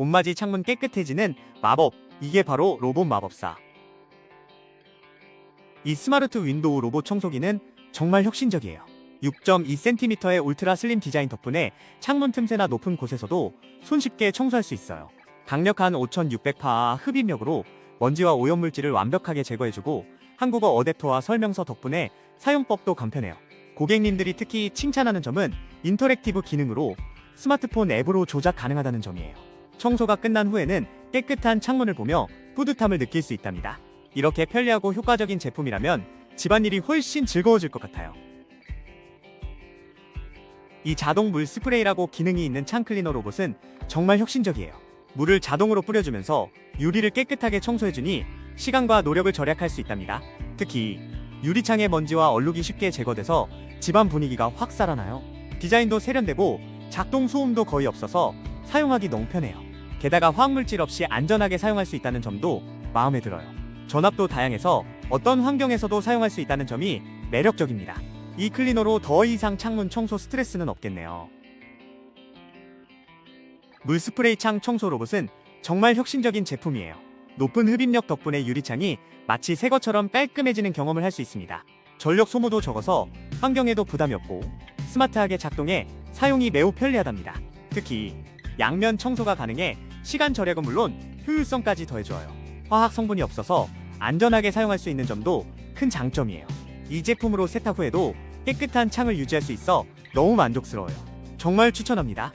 봄맞이 창문 깨끗해지는 마법. 이게 바로 로봇 마법사. 이 스마르트 윈도우 로봇 청소기는 정말 혁신적이에요. 6.2cm의 울트라 슬림 디자인 덕분에 창문 틈새나 높은 곳에서도 손쉽게 청소할 수 있어요. 강력한 5600파 흡입력으로 먼지와 오염물질을 완벽하게 제거해주고 한국어 어댑터와 설명서 덕분에 사용법도 간편해요. 고객님들이 특히 칭찬하는 점은 인터랙티브 기능으로 스마트폰 앱으로 조작 가능하다는 점이에요. 청소가 끝난 후에는 깨끗한 창문을 보며 뿌듯함을 느낄 수 있답니다. 이렇게 편리하고 효과적인 제품이라면 집안일이 훨씬 즐거워질 것 같아요. 이 자동 물 스프레이라고 기능이 있는 창 클리너 로봇은 정말 혁신적이에요. 물을 자동으로 뿌려주면서 유리를 깨끗하게 청소해주니 시간과 노력을 절약할 수 있답니다. 특히 유리창의 먼지와 얼룩이 쉽게 제거돼서 집안 분위기가 확 살아나요. 디자인도 세련되고 작동 소음도 거의 없어서 사용하기 너무 편해요. 게다가 화학물질 없이 안전하게 사용할 수 있다는 점도 마음에 들어요. 전압도 다양해서 어떤 환경에서도 사용할 수 있다는 점이 매력적입니다. 이 클리너로 더 이상 창문 청소 스트레스는 없겠네요. 물 스프레이 창 청소 로봇은 정말 혁신적인 제품이에요. 높은 흡입력 덕분에 유리창이 마치 새 것처럼 깔끔해지는 경험을 할 수 있습니다. 전력 소모도 적어서 환경에도 부담이 없고 스마트하게 작동해 사용이 매우 편리하답니다. 특히 양면 청소가 가능해 시간 절약은 물론 효율성까지 더해줘요. 화학 성분이 없어서 안전하게 사용할 수 있는 점도 큰 장점이에요. 이 제품으로 세탁 후에도 깨끗한 창을 유지할 수 있어 너무 만족스러워요. 정말 추천합니다.